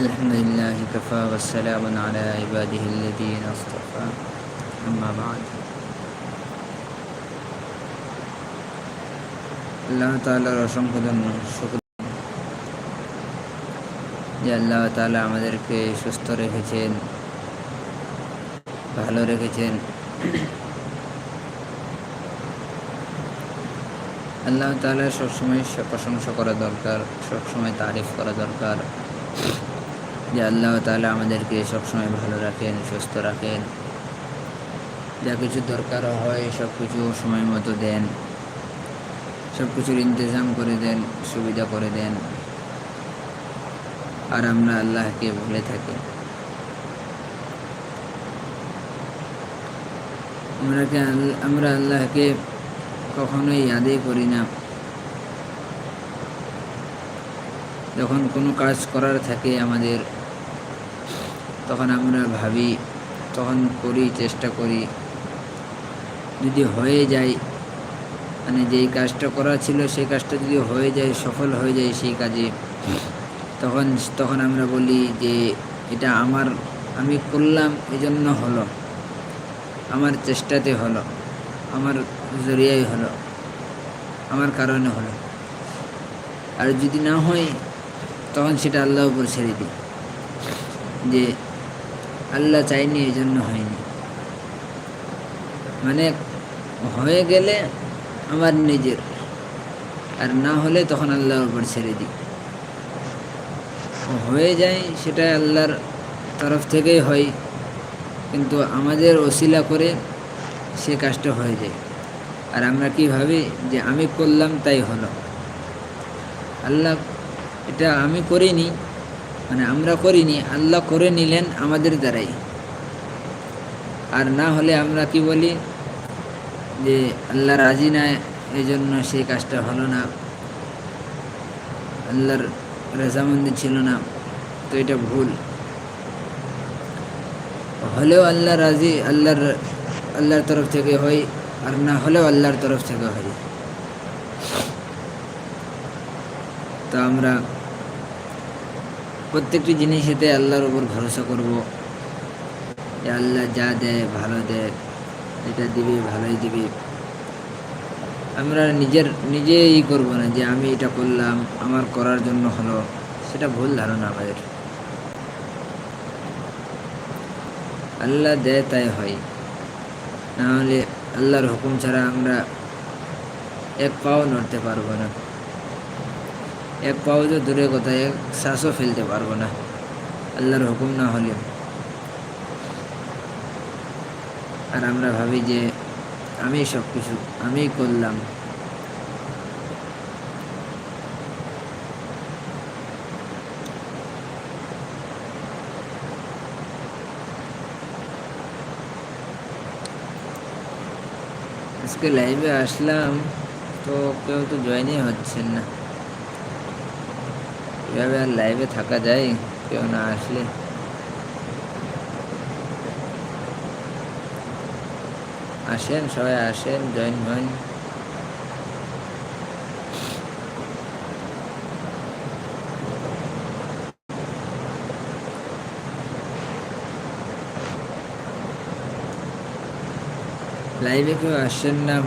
الحمد لله كفى والسلام على عباده الذين اصطفى أما بعد আল্লাহ তাআলার অসংখ্য শুক্র যে আল্লাহ তাআলা আমাদেরকে সুস্থ রেখেছেন ভালো রেখেছেন আল্লাহ তাআলা সবসময় প্রশংসা করা দরকার সবসময় তারিফ করা দরকার যে আল্লাহ তাআলা আমাদেরকে সবসময় ভালো রাখেন, সুস্থ রাখেন। যা কিছু দরকার হয় সব কিছু সময় মতো দেন। সব কিছুর ইন্তজাম করে দেন, সুবিধা করে দেন। আর আমরা আল্লাহকে ভুলে থাকি। আমরাকে আমরা আল্লাহকে কখনোই আদেই করি না। যখন কোনো কাজ করার থাকে আমাদের তখন আমরা ভাবি, তখন করি, চেষ্টা করি। যদি হয়ে যায় মানে যেই কাজটা করা ছিল, সেই কাজটা যদি হয়ে যায়, সফল হয়ে যায় সেই কাজে, তখন তখন আমরা বলি যে, এটা আমার, আমি করলাম, এজন্য হলো। আমার চেষ্টাতে হলো। আমার জরিয়াই হলো। আমার কারণে হলো। আর যদি না হয়, তখন সেটা আল্লাহ উপর ছেড়ে দিই। যে আল্লাহ চাইনি, এই জন্য হয়নি। মানে হয়ে গেলে আমার নিজের, আর না হলে তখন আল্লাহর উপর ছেড়ে দিই। হয়ে যায় সেটা আল্লাহর তরফ থেকেই হয়, কিন্তু আমাদের ওসিলা করে সে কাজটা হয়ে যায়। আর আমরা কি ভাবি যে আমি করলাম, তাই হলো। আল্লাহ এটা আমি করিনি মানে আমরা করিনি, আল্লাহ করে নিলেন আমাদের দ্বারাই। আর না হলে আমরা কি বলি? যে আল্লাহ রাজি না এই জন্য সেই কাজটা হলো না। আল্লাহর রেজামন্দি ছিল না, তো এটা ভুল। হলেও আল্লাহ রাজি, আল্লাহর আল্লাহর তরফ থেকে হয়, আর না হলেও আল্লাহর তরফ থেকে হয়। তো আমরা প্রত্যেকটি জিনিসেতে আল্লাহর উপর ভরসা করব। আল্লাহ যা দেয়, ভালো দেয়, এটা দিবি, ভালোই দিবি। আমরা নিজের, নিজেই করব না যে আমি এটা করলাম, আমার করার জন্য হলো। সেটা ভুল ধারণা আমাদের। আল্লাহ দেয় তাই হয়। নাহলে আল্লাহর হুকুম ছাড়া আমরা এক পাও নড়তে পারব না। এক পাও তো দূরে কথা, এক শ্বাসও ফেলতে পারব না। আল্লাহর হুকুম না হলে। আর আমরা ভাবি যে, আমি সব কিছু আমি করলাম। আজকে লাইভে আসলাম, তো কেউ তো জয়েনই হচ্ছেন না। এভাবে আর লাইভে থাকা যায়? কেউ না আসলে। আসেন, সবাই আসেন জয়েন হন লাইভে কেউ আসছেন না।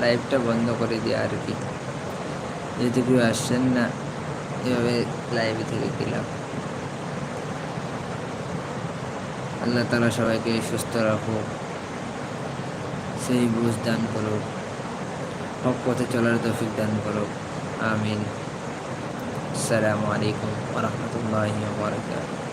লাইভটা বন্ধ করে দিয়ে আর কি। যেহেতু কেউ আসছেন না। এভাবে লাইভে থেকে দিলাম আল্লাহ তালা সবাইকে সুস্থ রাখো সেই বুঝ দান করো হক পথে চলার তৌফিক দান করো আমিন। আসসালামু আলাইকুম ওরহমতুল্লাহ ওয়া বারাকাতুহু।